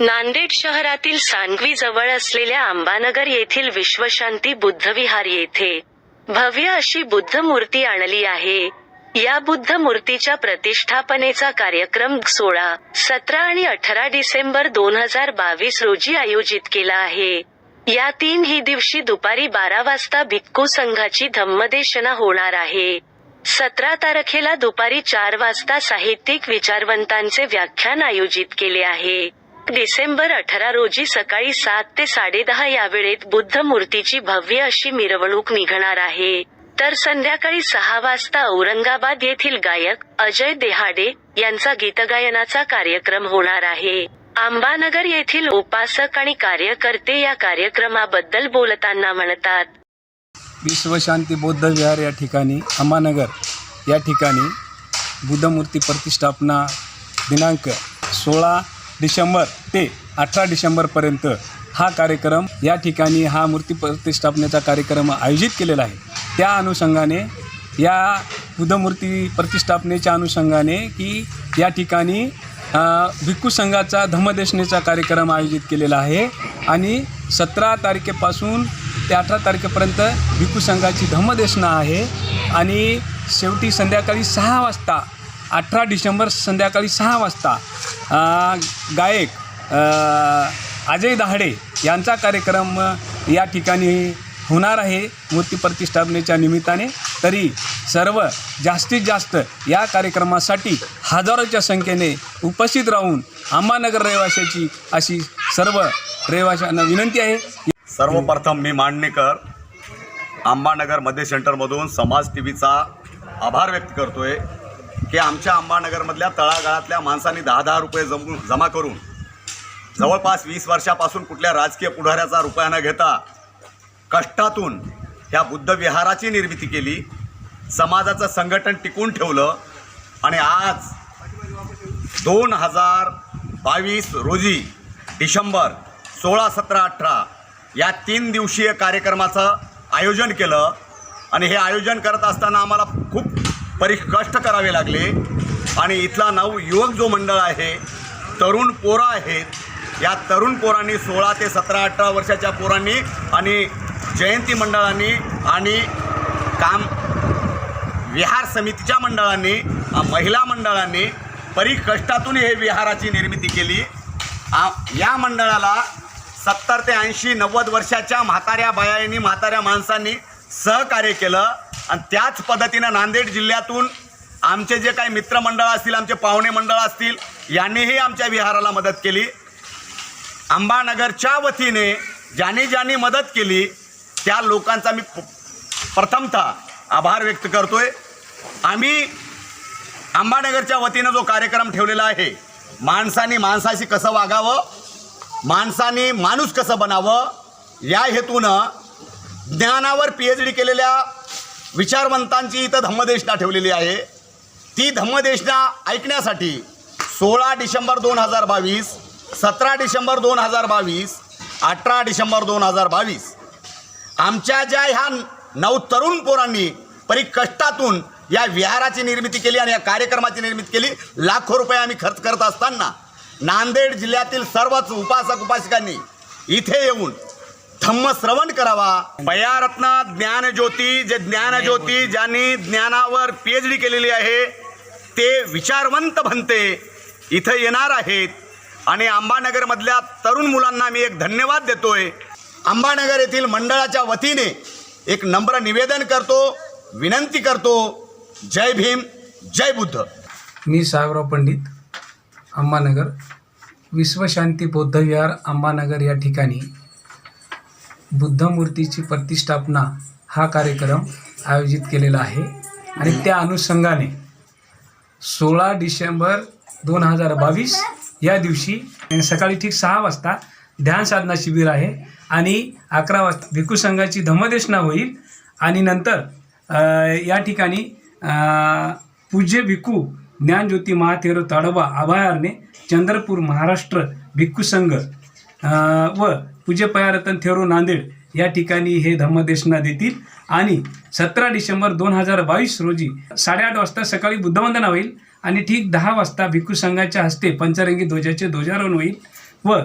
नांदेड शहरातील सांगवी जवळ असलेल्या आंबानगर येथील विश्वशांती बुद्धविहार येथे भव्य अशी बुद्ध मूर्ती आणली आहे. या बुद्ध मूर्तीच्या प्रतिष्ठापनेचा कार्यक्रम सोळा सतरा आणि अठरा डिसेंबर दोन हजार बावीस रोजी आयोजित केला आहे. या तीन ही दिवशी दुपारी बारा वाजता भिक्खू संघाची धम्मदेशना होणार आहे. सतरा तारखेला दुपारी चार वाजता साहित्यिक विचारवंतांचे व्याख्यान आयोजित केले आहे. डिसेंबर अठरा रोजी सकाळी सात ते साडेदहा या वेळेत बुद्ध मूर्तीची भव्य अशी मिरवणूक निघणार आहे. तर संध्याकाळी सहा वाजता औरंगाबाद येथील गायक अजय देहाडे यांचा गीतगायनाचा कार्यक्रम होणार आहे. आंबानगर येथील उपासक आणि कार्यकर्ते या कार्यक्रमाबद्दल बोलताना म्हणतात. विश्वशांती बौद्ध विहार या ठिकाणी अंबानगर या ठिकाणी बुद्धमूर्ती प्रतिष्ठापना दिनांक सोळा डिसेंबर ते अठरा डिसेंबरपर्यंत हा कार्यक्रम या ठिकाणी हा मूर्ती प्रतिष्ठापनेचा कार्यक्रम आयोजित केलेला आहे. त्या अनुषंगाने या बुद्धमूर्ती प्रतिष्ठापनेच्या अनुषंगाने की या ठिकाणी भिक्खू संघाचा धम्मदेशनेचा कार्यक्रम आयोजित केलेला आहे आणि सतरा तारखेपासून ते अठरा तारखेपर्यंत भिक्खू संघाची धम्मदेशना आहे आणि शेवटी संध्याकाळी सहा वाजता अठरा डिसेंबर संध्याकाळी सहा वाजता गायक अजय दहाडे यांचा कार्यक्रम या ठिकाणी होणार आहे. मूर्ती प्रतिष्ठापनेच्या निमित्ताने तरी सर्व जास्तीत जास्त या कार्यक्रमासाठी हजारोच्या संख्येने उपस्थित राहून अंबानगर रहिवाशाची अशी सर्व रहिवाशांना विनंती आहे. सर्वप्रथम मी मांडणेकर आंबानगर मध्य सेंटरमधून समाज टी व्हीचा आभार व्यक्त करतोय. की आमच्या अंबानगरमधल्या तळागाळातल्या माणसांनी दहा दहा रुपये जमून जमा करून जवळपास वीस वर्षापासून कुठल्या राजकीय पुढाऱ्याचा रुपया न घेता कष्टातून ह्या बुद्ध विहाराची निर्मिती केली समाजाचं संघटन टिकून ठेवलं आणि आज दोन हजार बावीस रोजी डिसेंबर सोळा सतरा अठरा या तीन दिवसीय कार्यक्रमाचं आयोजन केलं आणि हे आयोजन करत असताना आम्हाला खूप परी कष्ट करावे लागले. आणि इथला नऊ युवक जो मंडळ आहे तरुण पोरं आहेत या तरुण पोरांनी सोळा ते सतरा अठरा वर्षाच्या पोरांनी आणि जयंती मंडळांनी आणि काम विहार समितीच्या मंडळांनी महिला मंडळांनी परी कष्टातून हे विहाराची निर्मिती केली. या मंडळाला सत्तर ते ऐंशी नव्वद वर्षाच्या म्हाताऱ्या बायांनी म्हाताऱ्या माणसांनी सहकार्य केलं. आणि त्याच पद्धतीनं नांदेड जिल्ह्यातून आमचे जे काही मित्रमंडळ असतील आमचे पाहुणे मंडळ असतील यांनीही आमच्या विहाराला मदत केली. अंबानगरच्या वतीने ज्यांनी ज्यांनी मदत केली त्या लोकांचा मी प- प्रथमतः आभार व्यक्त करतोय. आम्ही अंबानगरच्या वतीनं जो कार्यक्रम ठेवलेला आहे माणसाने माणसाशी कसं वागावं माणसाने माणूस कसं बनावं या हेतूनं ज्ञानावर पी एच डी केलेल्या विचारवंतांची इथं धम्मदेशना ठेवलेली आहे. ती धम्मदेशना ऐकण्यासाठी सोळा डिसेंबर दोन हजार बावीस सतरा डिसेंबर दोन हजार बावीस अठरा डिसेंबर दोन हजार बावीस. आमच्या ज्या ह्या नऊ तरुण पोरांनी परी कष्टातून या विहाराची निर्मिती केली आणि या कार्यक्रमाची निर्मिती केली लाखो रुपये आम्ही खर्च करत असताना नांदेड जिल्ह्यातील सर्वच उपासक उपासिकांनी इथे येऊन धम्म श्रवण करावा. पयारत्न ज्ञानज्योती जे ज्ञानज्योती ज्यांनी ज्ञानावर पी एच डी केलेली आहे ते विचारवंत बनते. इथं येणार आहेत. आणि अंबानगरमधल्या तरुण मुलांना मी एक धन्यवाद देतोय. अंबानगर येथील मंडळाच्या वतीने एक नम्र निवेदन करतो विनंती करतो. जय भीम जय बुद्ध. मी साहेबराव पंडित अंबानगर. विश्वशांती बौद्धविहार अंबानगर या ठिकाणी बुद्धमूर्तीची प्रतिष्ठापना हा कार्यक्रम आयोजित केलेला आहे. आणि त्या अनुषंगाने सोळा डिसेंबर दोन हजार बावीस या दिवशी सकाळी ठीक सहा वाजता ध्यान साधना शिबिर आहे आणि अकरा वाजता भिक्खू संघाची धम्मदेशना होईल. आणि नंतर या ठिकाणी पूज्य भिक्खू ज्ञानज्योती महाथेरो ताडोबा अभयारण्य चंद्रपूर महाराष्ट्र भिक्खू संघ व पूज्य पयारतन थेरो नांदेड या ठिकाणी हे धम्मदेशना देतील. आणि सतरा डिसेंबर दोन हजार बावीस रोजी साडेआठ वाजता सकाळी बुद्धवंदना होईल आणि ठीक दहा वाजता भिक्खू संघाच्या हस्ते पंचरंगी ध्वजाचे ध्वजारोहण होईल व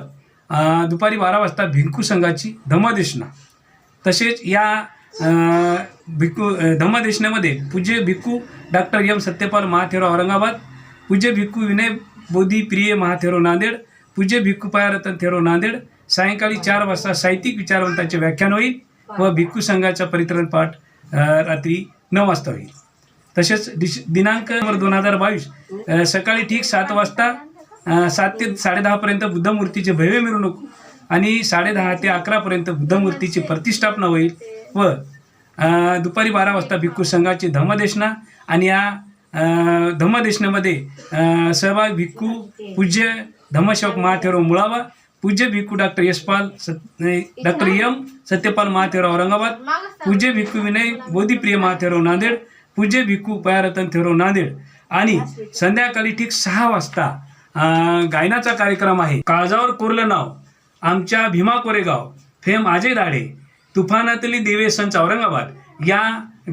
दुपारी बारा वाजता भिक्खू संघाची धम्मदेशना. तसेच या भिक्खू धम्मदेशनेमध्ये धम्मदेशनामध्ये पूज्य भिक्खू डॉक्टर एम सत्यपाल महाथेरो औरंगाबाद पूज्य भिक्खू विनय बोधी प्रिय महाथेरो नांदेड पूज्य भिक्खू पायारतन थेरो नांदेड सायंकाळी चार वाजता साहित्यिक विचारवंतांचे व्याख्यान होईल व भिक्खू संघाचा परित्रण पाठ रात्री नऊ वाजता होईल. तसेच दिश दिनांक दोन हजार बावीस सकाळी ठीक सात वाजता सात ते साडेदहापर्यंत बुद्धमूर्तीची भव्य मिरवणूक आणि साडेदहा ते अकरापर्यंत बुद्धमूर्तीची प्रतिष्ठापना होईल व दुपारी बारा वाजता भिक्खू संघाची धम्मदेशना आणि या धम्मदेशनामध्ये सहभाग भिक्खू पूज्य धम्मसेवक महाथेरो मुळावा पूज्य भिक्खू doctor Yashpal doctor M Satyapal Mahathero Aurangabad पूज्य भिक्खू विनय बोधीप्रिय महाथेरो नांदेड पूज्य भिक्खू पयारतन थेरो नांदेड. आणि संध्याकाळी ठीक सहा वाजता गायनाचा कार्यक्रम आहे. काळजावर कोरलं नाव आमच्या भीमा कोरेगाव फेम अजय दाढे तुफानातली देवे संच औरंगाबाद या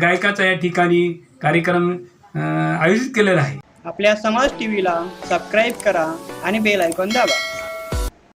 गायकाचा या ठिकाणी कार्यक्रम आयोजित केलेला आहे. आपल्या समाज टी व्हीला सबस्क्राईब करा आणि बेल आयकॉन दाबा.